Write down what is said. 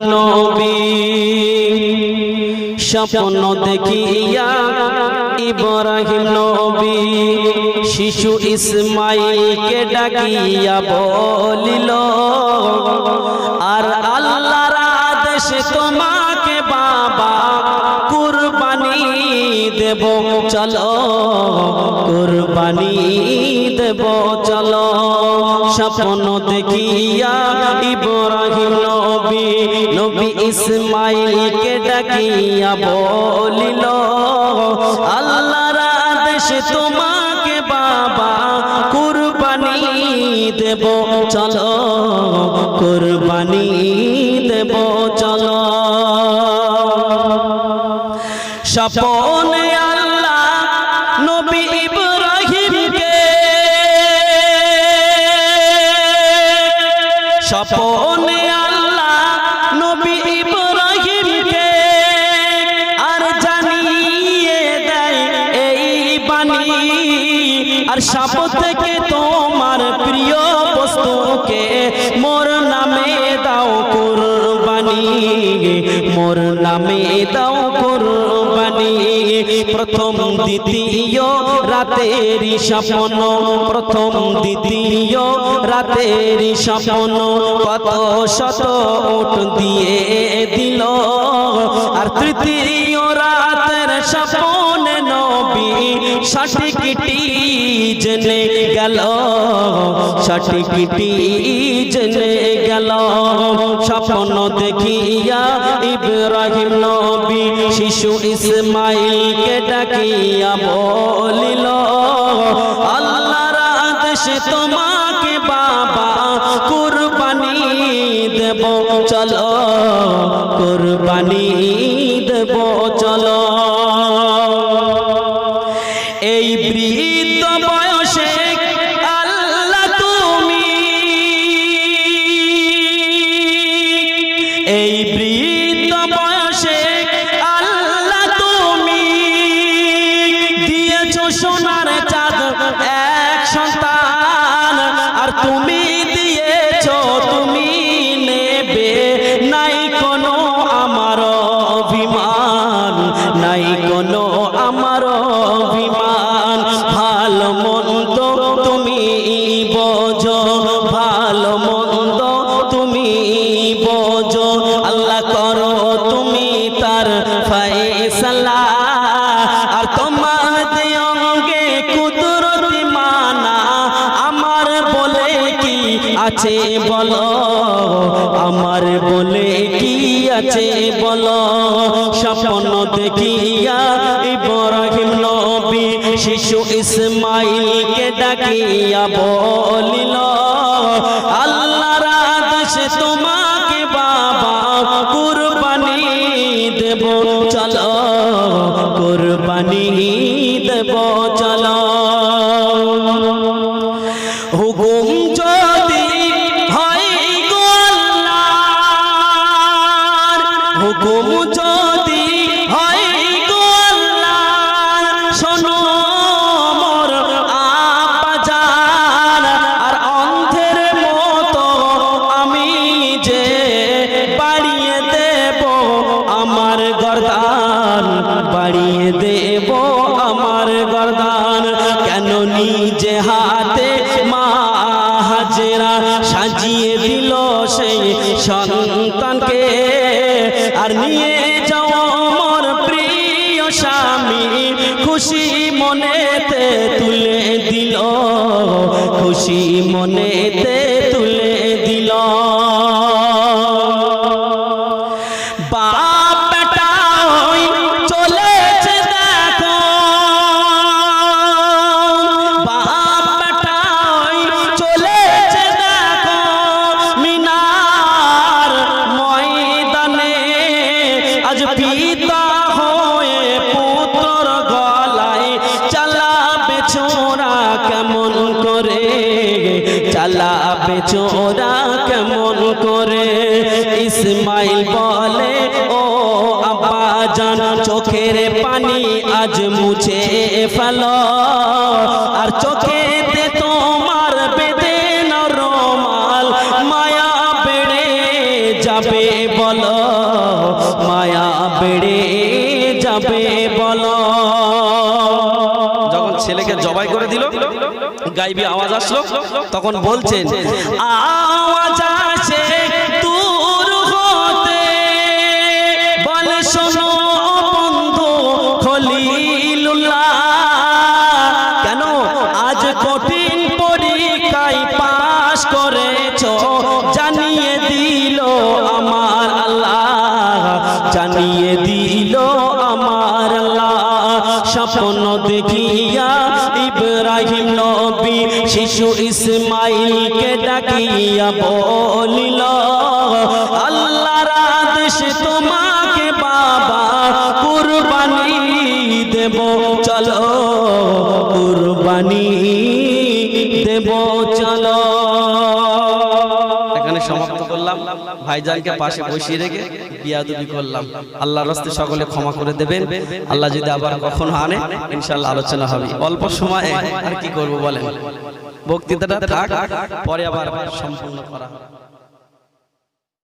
নবী স্বপ্ন দেখিয়া ইব্রাহিম নবী শিশু ইসমাইলকে ডাকিয়া বলিল চলো, কুরবানি দেব, চলো। স্বপ্ন দেখিয়া ইব্রাহিম নবী নবী ইসমাইলকে ডাকিয়া বলিল, আল্লাহর আদেশে তোমাকে বাবা, কুরবানি দেব, চলো। কুরবানি দেব, চলো। স্বপনে আর জানিয়ে থেকে তোমার প্রিয় বস্তুকে মোর নামে দাও কুরবানি মোর নামে দাও প্রথম দ্বিতীয় রাতের স্বপ্ন প্রথম দ্বিতীয় রাতের স্বপ্ন কত শত উঠ দিয়ে দিল। আর তৃতীয় রাতের স্বপ্নে নবী সঠিকটি জেনে গেল জেনে গেল। স্বপ্ন দেখিয়া ইব্রাহিম নবী শিশু ইসমাইলকে ডাকিয়া বলিল, আল্লাহর আদেশে তোমাকে আর তোমার কুদরতি মানা, আমার বলে কি আছে বলো? আমার বলে কি আছে বলো? স্বপ্ন দেখিয়া ইব্রাহিম নবী শিশু ইসমাইলকে ডাকিয়া বলিল, আল্লাহর আদেশে তোমাকে কুরবানি দেব চলো হুকুম যদি হয় হুকুম যদি হয় হাতে মা হাজেরা সাজিয়ে দিল সেই সন্তানকে। আর নিয়ে যাও আমার প্রিয় স্বামী, খুশি মনেতে তুলে দিল। খুশি মনেতে চালাবে ছোরা কেমন করে? ইসমাইল বলে, ও আব্বা জান, চোখের পানি আজ মুছে ফেলো। আর চোখেতে তোমার মায়া বেড়ে বল, মায়া বেড়ে যাবে বলো। ছেলেকে জবাই করে দিল গাইবি আওয়াজ আসলো তখন বলছেন আওয়াজ শিশু ইসমাইলকে ডাকিয়া বলিল আল্লাহর আদেশ তোমাকে বাবা কুরবানি দেব। চলো কুরবানি দেব চলো। ভাইজানকে পাশে বসিয়ে রেখে বিয়াদুবি করলাম। আল্লাহ রাস্তে সকলে ক্ষমা করে দেবেন। আল্লাহ যদি আবার কখনো আনে ইনশাল্লাহ আলোচনা হবে। অল্প সময়ে আর কি করব বলেন? বক্তৃতাটা থাক পরে আবার সম্পূর্ণ করা